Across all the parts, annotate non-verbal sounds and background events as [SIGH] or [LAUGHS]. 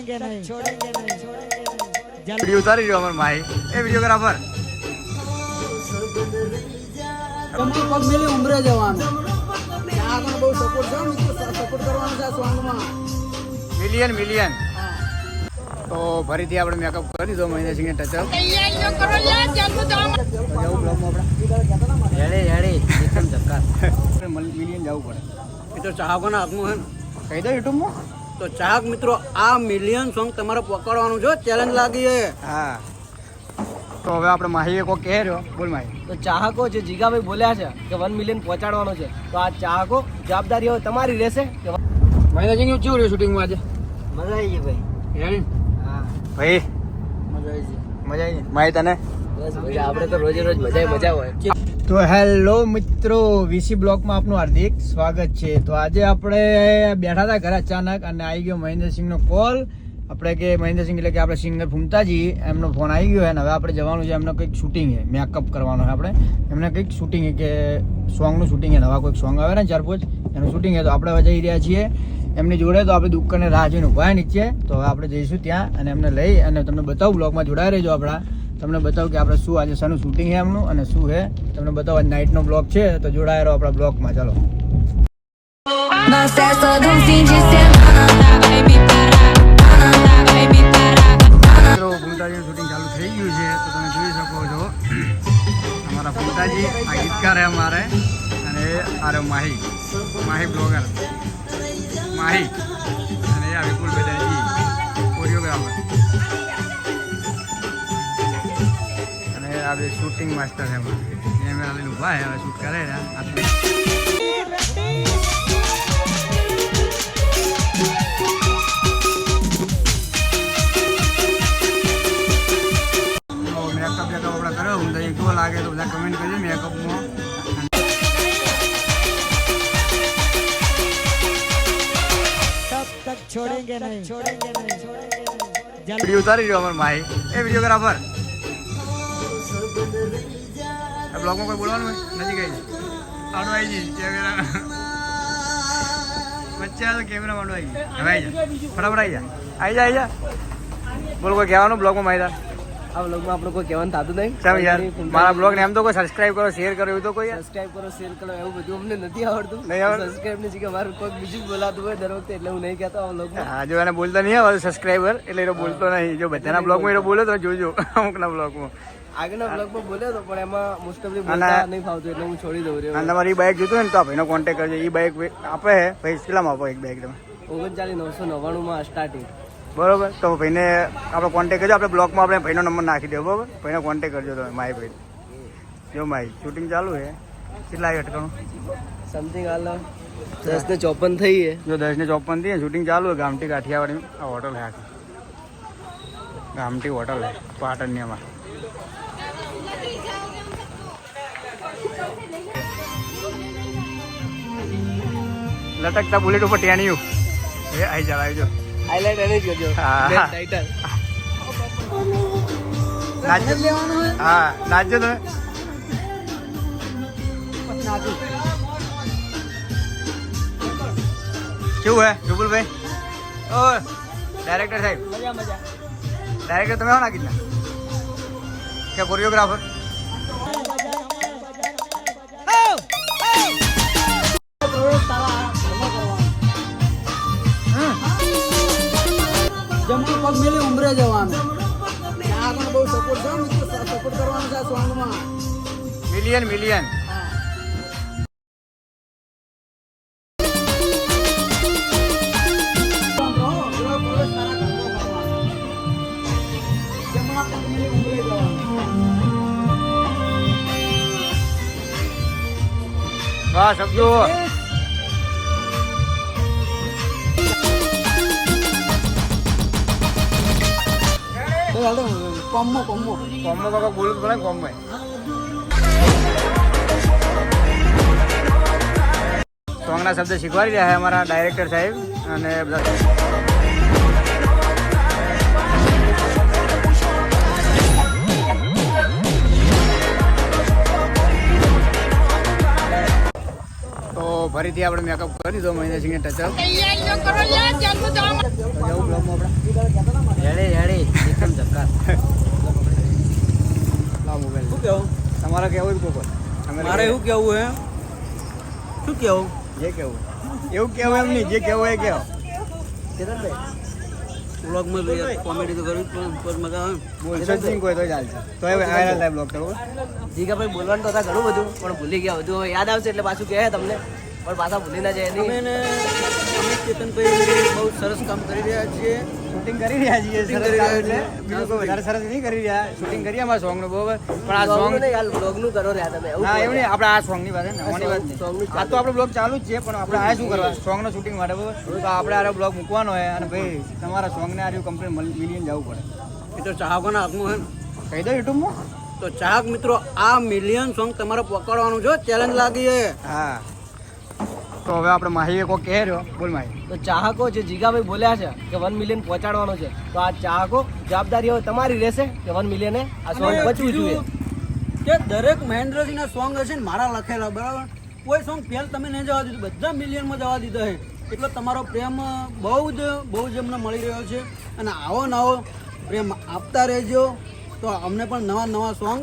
छोड़ेंगे नहीं छोड़ेंगे नहीं छोड़ेंगे नहीं जल વિડીયો ઉતારી રહ્યો અમાર ભાઈ એ વિડીયોગ્રાફર કમથી પગ મેલી ઉમરે જવાનું ત્યાં આગળ બહુ સપોર્ટ છે મિત્રો સપોર્ટ કરવાનો છે આ સોંગમાં મિલિયન મિલિયન તો ફરીથી આપણે મેકઅપ કરી દીધો મહેન્દ્રસિંહને ટચઅપ હેડે હેડે એકદમ ધક્કા મિલિયન જવું પડે એ તો ચાહકોના હાથમાં છે કહી ને દો યુટ્યુબમાં તો ચાહક મિત્રો આ મિલિયન સોંગ તમારે પકડવાનું છે ચેલેન્જ લાગી છે. હા. તો હવે આપણે માહી કો કહે રહ્યો. બોલ માહી. તો ચાહકો જે જીગાભાઈ બોલ્યા છે કે વન મિલિયન પહોંચાડવાનો છે તો આ ચાહકો જવાબદારી હવે તમારી રહેશે કે મહિનાજી કેવું રહ્યું શૂટિંગમાં આજે? મજા આવી ગઈ ભાઈ. હા. ભાઈ મજા આવી મજા આવી ગઈ. માહી તને? બસ મજા આપણે તો રોજે રોજ મજા મજા હોય. તો હેલો મિત્રો, વીસી બ્લોકમાં આપનું હાર્દિક સ્વાગત છે. તો આજે આપણે બેઠા હતા ઘરે અચાનક અને આવી ગયો મહેન્દ્રસિંહનો કોલ આપણે કે મહેન્દ્રસિંહ એટલે કે આપણે સિંગર ફૂમતાજી એમનો ફોન આવી ગયો અને હવે આપણે જવાનું છે એમનો કંઈક શૂટિંગ છે મેકઅપ કરવાનો છે આપણે. એમને કંઈક શૂટિંગ કે સોંગનું શૂટિંગ છે, નવા કોઈક સોંગ આવે ને ચાર પાંચ, એનું શૂટિંગ છે. તો આપણે હવે જઈ રહ્યા છીએ એમની જોડે. તો આપણે દુકાને રાહ જોઈને ઊભા નીચે. તો હવે આપણે જઈશું ત્યાં અને એમને લઈ અને તમને બતાવું બ્લોગમાં જોડાઈ રહેજો આપણા. તમને બતાવું કે આપણે શું આજે શાનું શૂટિંગ છે એમનું અને શું છે. તમને બતાવો, આજ નાઇટનો બ્લોગ છે, તો જોડાયા રહો આપણા બ્લોગમાં ચાલો. ફૂમતાજીનું શૂટિંગ ચાલુ થઈ ગયું છે, તો તમે જોઈ શકો છો. અમારા ફૂમતાજી આ ગીતકાર અમારે, અને આ રહ્યો માહી માહી બ્લોગર માહી. અને આ બે શૂટિંગ માસ્ટર છે અમારે કેમેરા લઈને ઊભા છે હવે શૂટ કરે છે આ તો મેકઅપ બેકઅપ આપણે કર્યો હું તો કેવો લાગે તો બધા કમેન્ટ કરજો મેકઅપમાં तब तक छोड़ेंगे नहीं छोड़ेंगे नहीं छोड़ेंगे नहीं जल વિડીયો ઉતારી રહ્યો અમાર ભાઈ એ વિડીયોગ્રાફર આ બ્લોગમાં કોઈ બોલવાનું હોય? નથી ગઈ આડો આવી જઈ કેમેરા વચ્ચે આ કેમેરા માંડો આવી હવે આવી જા. ફટાફટ આવી જા. આવી જા આવી જા. બોલ કોઈ કહેવાનું બ્લોગમાં માહિતા આ બ્લોગમાં આપણે કોઈ કહેવાનું થતું નહીં. ચાલ યાર મારા બ્લોગ ને એમ તો કોઈ સબસ્ક્રાઇબ કરો શેર કરો એવું તો કોઈ સબસ્ક્રાઇબ કરો શેર કરો એવું બધું અમને નથી આવડતું. નહીં આવડતું? સબસ્ક્રાઇબની જગ્યાએ મારું કોઈ બીજું બોલાતું હોય દર વખતે એટલે હું નહીં કહેતો આ બ્લોગ હા જો એને બોલતા નહીં આવે સબસ્ક્રાઈબર એટલે એ બોલતો નહીં. જો બધાના બ્લોગમાં એ બોલે તો જોજો અમુકના બ્લોગમાં. આગળના બ્લોગમાં બોલ્યો હતો પણ એમાં મુસ્તફલી બોલતા નહીં ફાવતું એટલે હું છોડી દઉં અને રહ્યો તમારી બાઇક જોતું હોય ને તો ભાઈનો કોન્ટેક્ટ કરજો. એ બાઇક આપે છે ભાઈ કેટલામાં આપો એક બાઇક તમે? ઓગણચાલીસ નવસો નવ્વાણુંમાં સ્ટાર્ટિંગ બરોબર. તો ભાઈને આપણે કોન્ટેક્ટ કરજો. આપણે બ્લોકમાં આપણે ભાઈનો નંબર નાખી દો બરોબર? ભાઈનો કોન્ટેક્ટ કરજો તમે માય ભાઈ. જો માય શૂટિંગ ચાલુ છે કેટલા અટકણું? સમથિંગ હાલ દસ ને ચોપન થઈ છે. જો દસ ને ચોપન થઈ શૂટિંગ ચાલુ છે ગામઠી કાઠિયાવાડી આ હોટલ હે આખી. ગામઠી હોટલ હે. પાટણની એમાં લટકતા બુલેટ ઉપર ટેણિયું એ આઈ જાવ આવી જો હાઇલાઇટ એને જ કરજો હા. ટાઇટલ નાચજો હા નાચજો તમે કેવું હે રૂબુલભાઈ? ઓ ડાયરેક્ટર સાહેબ. મજા મજા. ડાયરેક્ટર તમે હો નાખી ના કે કોરિયોગ્રાફર આ સોંગમાં મિલિયન મિલિયન. બસ પગ હાલો કોમ્બો કોમ્બો કોમમાં કાકા તો ને કોમમાં સોંગના શબ્દ શીખવાડી રહ્યા છે અમારા ડાયરેક્ટર સાહેબ અને બધા. ફરીથી આપણે મેકઅપ કરી દો મહેન્દ્રસિંહને ટચઅપ જવું બ્લોગમાં આપણે હેડે હેડે શું કહેવું? તમારે કહેવું કોકો મારે એવું કેવું હે? શું કેવું જે કેવું એવું કહેવું એમ નહીં જે કહેવું એ કેવો બ્લોગમાં કોમેડી તો કરવી પણ મજા આવે. ચાલશે. તો બોલવાનું તો હતા ઘણું બધું પણ ભૂલી ગયા. બધું યાદ આવશે એટલે પાછું કહે તમને. પણ પાછા ભૂલી ના જાય અમે ને એને અમે ચેતનભાઈ બહુ સરસ કામ કરી રહ્યા છીએ. શૂટિંગ કરી રહ્યા છીએ સરસ કરી રહ્યા છીએ. બીજું કોઈ વધારે સરસ નહીં કરી રહ્યા. શૂટિંગ કરીએ અમારા સોંગનું બરોબર? પણ આ સોંગ નહીં, હાલ બ્લોગનું કરો રહ્યા તમે એવું એવું નહીં. આપણે આ સોંગની વાત ને ઓની વાત નહીં. આ તો આપણો બ્લોગ ચાલુ જ છે પણ આપણે આ શું કરવા? સોંગ નો શૂટિંગ માટે બરોબર? તો આપણે આ બ્લોગ મૂકવાનો હોય અને ભાઈ તમારા સોંગ ને આ રહ્યું કમ્પ્લીટ મિલિયન જવું પડે. એ તો ચાહકોના ના હે ને. કહી દો યુટ્યુબમાં તો ચાહક મિત્રો આ મિલિયન સોંગ તમારે પકડવાનું છે ચેલેન્જ લાગી હા. તો હવે આપણે માહી કો કહે રહ્યો. બોલ માહી. તો ચાહકો જે જીગાભાઈ બોલ્યા છે કે વન મિલિયન પહોંચાડવાનો છે તો આ ચાહકો જવાબદારી હવે તમારી રહેશે કે વન મિલિયને આ સોંગ બચવું જોઈએ. કે દરેક મહેન્દ્રસિંહના સોંગ હશે ને મારા લખેલા બરાબર? કોઈ સોંગ ફેલ તમે નહીં જવા દીધું બધા મિલિયનમાં જવા દીધા છે. એટલે તમારો પ્રેમ બહુ જ બહુ જ અમને મળી રહ્યો છે. અને આવો નવો પ્રેમ આપતા રહેજો તો અમને પણ નવા નવા સોંગ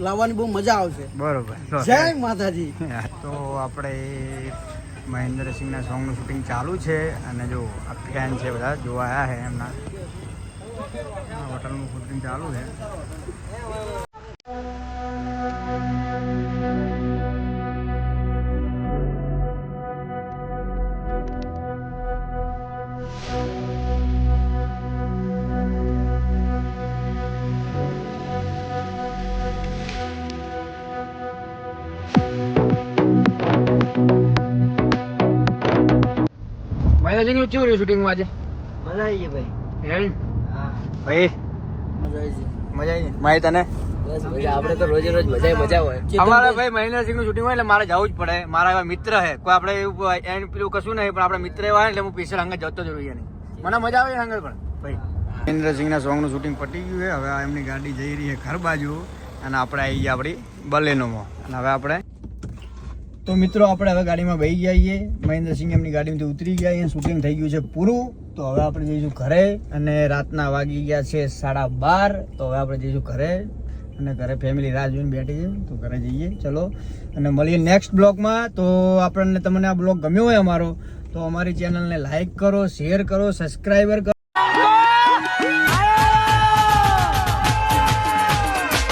લાવવાની બહુ મજા આવશે. બરોબર. જય માતાજી. [LAUGHS] તો આપણે મહેન્દ્રસિંહના સોંગનું શૂટિંગ ચાલુ છે અને જો આ ફેન છે બધા, જોવા આવ્યા છે એમના. હોટલનું શૂટિંગ ચાલુ છે. મહેન્દ્રસિંહનું કેવું રહ્યું શૂટિંગમાં આજે? મજા આવી ગઈ ભાઈ. ભાઈ મજા આવી મજા આવી માહી તને? બસ મજા. આપણે તો રોજે રોજ મજા મજા હોય. અમારે ભાઈ મહેન્દ્રસિંહનું શૂટિંગ હોય એટલે મારે જવું જ પડે. મારા એવા મિત્ર છે. કોઈ આપણે એવું એનું પેલું કશું નહીં પણ આપણા મિત્ર એવા એટલે હું પીસર હંગત જતો જ નહીં. મને મજા આવે પણ. ભાઈ. મહેન્દ્રસિંહના સોંગનું શૂટિંગ પટી ગયું છે. હવે એમની ગાડી જઈ રહી છે ઘર બાજુ. અને આપણે આવી ગયા આપણી બલેનોમાં. અને હવે આપણે તો મિત્રો આપણે હવે ગાડીમાં બેસી ગયા છીએ. મહેન્દ્રસિંહ એમની ગાડીમાંથી ઉતરી ગયા અહીંયા શૂટિંગ થઈ ગયું છે પૂરું. તો હવે આપણે જઈશું ઘરે અને રાતના વાગી ગયા છે સાડા બાર. તો હવે આપણે જઈશું ઘરે અને ઘરે ફેમિલી રાહ જોઈને બેઠી છે. તો ઘરે જઈએ. ચલો. અને મળીએ નેક્સ્ટ બ્લોગમાં તો આપણને તમને આ બ્લોગ ગમ્યો હોય અમારો, તો અમારી ચેનલને લાઈક કરો શેર કરો સબસ્ક્રાઈબર કરો.